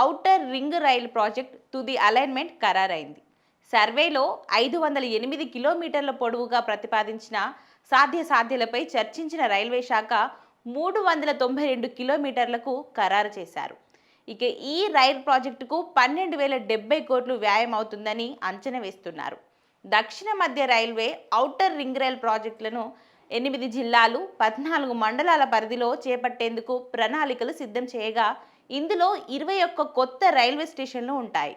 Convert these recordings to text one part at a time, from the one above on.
Outer ring rail project తుది alignment ఖరారైంది. సర్వేలో ఐదు వందల ఎనిమిది కిలోమీటర్ల పొడవుగా ప్రతిపాదించిన సాధ్య సాధ్యలపై చర్చించిన రైల్వే శాఖ మూడు వందల తొంభై రెండు కిలోమీటర్లకు ఖరారు చేశారు. ఇక ఈ రైల్ ప్రాజెక్టుకు పన్నెండు వేల డెబ్బై కోట్లు వ్యాయం అవుతుందని అంచనా వేస్తున్నారు. దక్షిణ మధ్య రైల్వే ఔటర్ రింగ్ రైల్ ప్రాజెక్టులను ఎనిమిది జిల్లాలు పద్నాలుగు మండలాల పరిధిలో చేపట్టేందుకు ప్రణాళికలు సిద్ధం చేయగా ఇందులో ఇరవై ఒక్క కొత్త రైల్వే స్టేషన్లు ఉంటాయి.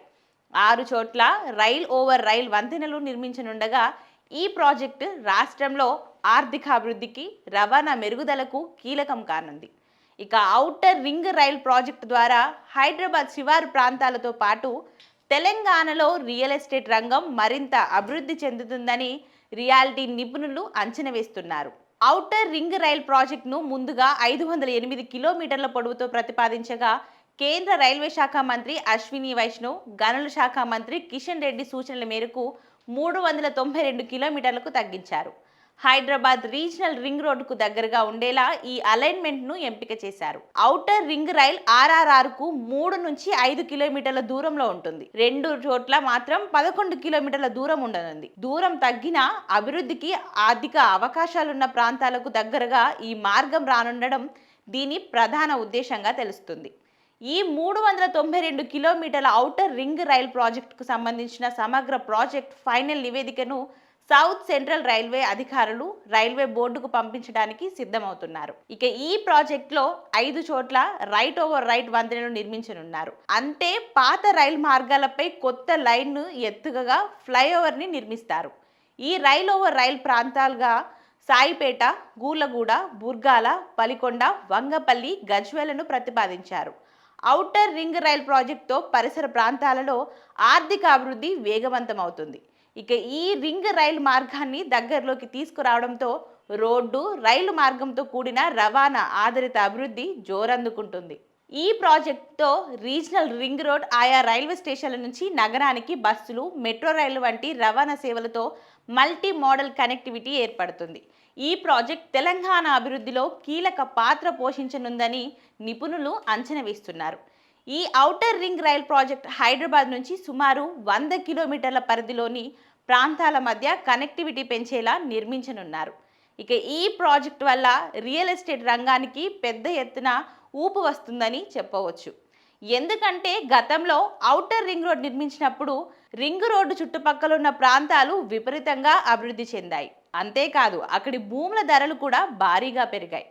ఆరు చోట్ల రైల్ ఓవర్ రైల్ వంతెనలు నిర్మించనుండగా ఈ ప్రాజెక్టు రాష్ట్రంలో ఆర్థికాభివృద్ధికి రవాణా మెరుగుదలకు కీలకం కానుంది. ఇక ఔటర్ రింగ్ రైల్ ప్రాజెక్టు ద్వారా హైదరాబాద్ శివారు ప్రాంతాలతో పాటు తెలంగాణలో రియల్ ఎస్టేట్ రంగం మరింత అభివృద్ధి చెందుతుందని రియాలిటీ నిపుణులు అంచనా వేస్తున్నారు. ఔటర్ రింగ్ రైల్ ప్రాజెక్టును ముందుగా ఐదు వందల ఎనిమిది కిలోమీటర్ల పొడవుతో ప్రతిపాదించగా కేంద్ర రైల్వే శాఖ మంత్రి అశ్విని వైష్ణవ్ గనుల శాఖ మంత్రి కిషన్ రెడ్డి సూచనల మేరకు మూడు వందల తొంభై రెండు కిలోమీటర్లకు తగ్గించారు. హైదరాబాద్ రీజనల్ రింగ్ రోడ్డుకు దగ్గరగా ఉండేలా ఈ అలైన్మెంట్ను ఎంపిక చేశారు. ఔటర్ రింగ్ రైల్ ఆర్ఆర్ఆర్కు మూడు నుంచి ఐదు కిలోమీటర్ల దూరంలో ఉంటుంది. రెండు చోట్ల మాత్రం పదకొండు కిలోమీటర్ల దూరం ఉండనుంది. దూరం తగ్గిన అభివృద్ధికి ఆర్థిక అవకాశాలున్న ప్రాంతాలకు దగ్గరగా ఈ మార్గం రానుండడం దీని ప్రధాన ఉద్దేశంగా తెలుస్తుంది. ఈ మూడు వందల తొంభై రెండు కిలోమీటర్ల ఔటర్ రింగ్ రైల్ ప్రాజెక్టుకు సంబంధించిన సమగ్ర ప్రాజెక్ట్ ఫైనల్ నివేదికను సౌత్ సెంట్రల్ రైల్వే అధికారులు రైల్వే బోర్డుకు పంపించడానికి సిద్ధమవుతున్నారు. ఇక ఈ ప్రాజెక్ట్లో ఐదు చోట్ల రైట్ ఓవర్ రైట్ వంతెనను నిర్మించనున్నారు. అంటే పాత రైలు మార్గాలపై కొత్త లైన్ను ఎత్తుగగా ఫ్లైఓవర్ని నిర్మిస్తారు. ఈ రైల్ ఓవర్ రైల్ ప్రాంతాలుగా సాయిపేట గూలగూడ బుర్గాల పలికొండ వంగపల్లి గజ్వేలను ప్రతిపాదించారు. ఔటర్ రింగ్ రైల్ ప్రాజెక్టుతో పరిసర ప్రాంతాలలో ఆర్థిక అభివృద్ధి వేగవంతమవుతుంది. ఇక ఈ రింగ్ రైలు మార్గాన్ని దగ్గరలోకి తీసుకురావడంతో రోడ్డు రైలు మార్గంతో కూడిన రవాణా ఆధారిత అభివృద్ధి జోరందుకుంటుంది. ఈ ప్రాజెక్టుతో రీజనల్ రింగ్ రోడ్ ఆయా రైల్వే స్టేషన్ల నుంచి నగరానికి బస్సులు మెట్రో రైలు వంటి రవాణా సేవలతో మల్టీ మోడల్ కనెక్టివిటీ ఏర్పడుతుంది. ఈ ప్రాజెక్ట్ తెలంగాణ అభివృద్ధిలో కీలక పాత్ర పోషించనుందని నిపుణులు అంచనా వేస్తున్నారు. ఈ outer ring rail project Hyderabad నుంచి సుమారు వంద కిలోమీటర్ల పరిధిలోని ప్రాంతాల మధ్య కనెక్టివిటీ పెంచేలా నిర్మించనున్నారు. ఇక ఈ ప్రాజెక్ట్ వల్ల రియల్ ఎస్టేట్ రంగానికి పెద్ద ఎత్తున ఊపు వస్తుందని చెప్పవచ్చు. ఎందుకంటే గతంలో ఔటర్ రింగ్ రోడ్ నిర్మించినప్పుడు రింగ్ రోడ్డు చుట్టుపక్కల ఉన్న ప్రాంతాలు విపరీతంగా అభివృద్ధి చెందాయి. అంతేకాదు అక్కడి భూముల ధరలు కూడా భారీగా పెరిగాయి.